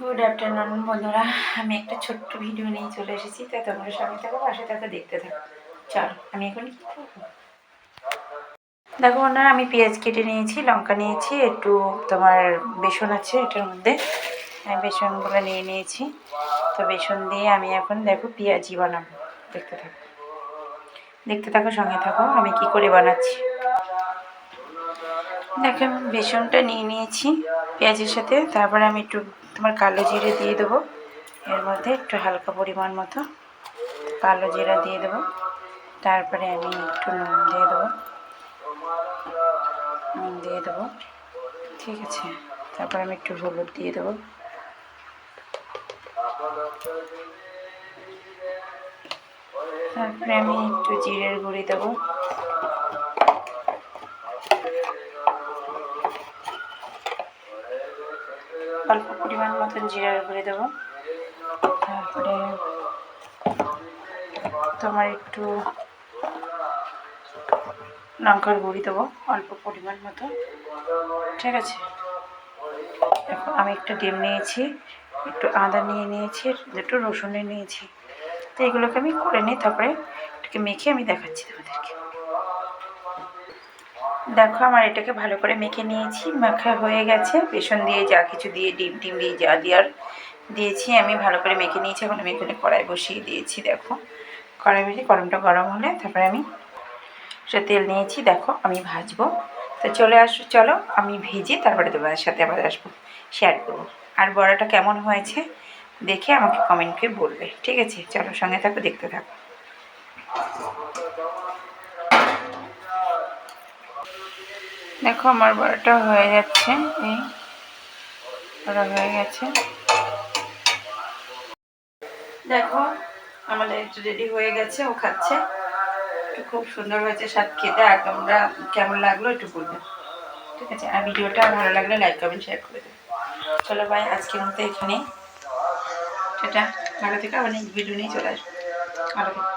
Good afternoon বন্ধুরা। আমি একটা ছোট্ট ভিডিও নিয়ে চলে এসেছি। তাই তোমরা সামনে থাকো, পাশে থাকো, দেখতে থাকো। চল, আমি এখন? দেখো বন্ধুরা, আমি পেঁয়াজ কেটে নিয়েছি, লঙ্কা নিয়েছি, একটু তোমার বেসন আছে এটার মধ্যে। আমি বেসনগুলো নিয়ে নিয়েছি। তো বেসন দিয়ে আমি এখন দেখো পেঁয়াজি বানাবো। দেখতে থাকো। দেখতে থাকো, সঙ্গে থাকো, আমি কি করে বানাচ্ছি। দেখো, আমি বেসনটা নিয়ে নিয়েছি পেঁয়াজের সাথে। তারপরে আমি একটু তোমার কালো জিরে দিয়ে দেবো। এর মধ্যে একটু হালকা পরিমাণ মতো কালো জিরা দিয়ে দেবো। তারপরে আমি একটু নুন দিয়ে দেবো। নুন দিয়ে দেবো। ঠিক আছে। তারপরে আমি একটু হলুদ দিয়ে দেবো। তারপরে আমি একটু জিরের গুঁড়ি দেবো। অল্প পরিমাণ মতন জিরার গুঁড়ি দেবো। তারপরে তোমার একটু লঙ্কার গুঁড়ি দেবো, অল্প পরিমাণ মতো ঠিক আছে? আমি একটু ডিম নিয়েছি, একটু আদা নিয়ে নিয়েছি একটু রসুন নিয়েছি। তো এগুলোকে আমি করে নিই, তারপরে এটাকে মেখে আমি দেখাচ্ছি তোমাদেরকে। দেখো আমার এটাকে ভালো করে মেখে নিয়েছি। মাখা হয়ে গেছে। বেসন দিয়ে যা কিছু দিয়ে, ডিম, টিম দিয়ে যা দেওয়ার দিয়েছি। আমি ভালো করে মেখে নিয়েছি। এখন আমি এখানে কড়াই বসিয়ে দিয়েছি, দেখো। কড়াই বসিয়ে গরমটা গরম হলে তারপরে আমি সে তেল নিয়েছি। দেখো, আমি ভাজবো। তো চলে আসো, চলো। আমি ভেজে তারপরে তোমাদের সাথে আবার আসব শেয়ার করব। আর বড়াটা কেমন হয়েছে দেখে আমাকে কমেন্ট করে বলবে। ঠিক আছে? চলো, সঙ্গে থাকো, দেখতে থাকো। দেখো, আমার বড়াটা হয়ে যাচ্ছে। এই বড়া হয়ে গেছে। দেখো, আমাদের একটু রেডি হয়ে গেছে, ও খাচ্ছে। খুব সুন্দর হয়েছে স্বাদ খেতে, আর তোমরা কেমন লাগল একটু বলবে। ঠিক আছে, আর ভিডিওটা ভালো লাগলে লাইক কমেন্ট শেয়ার করে দেবে। চলো ভাই, আজকের মতো এখানেই। সেটা ভালো থেকে, আবার ভিডিও নিয়ে চলে আসব। ভালো থেকে।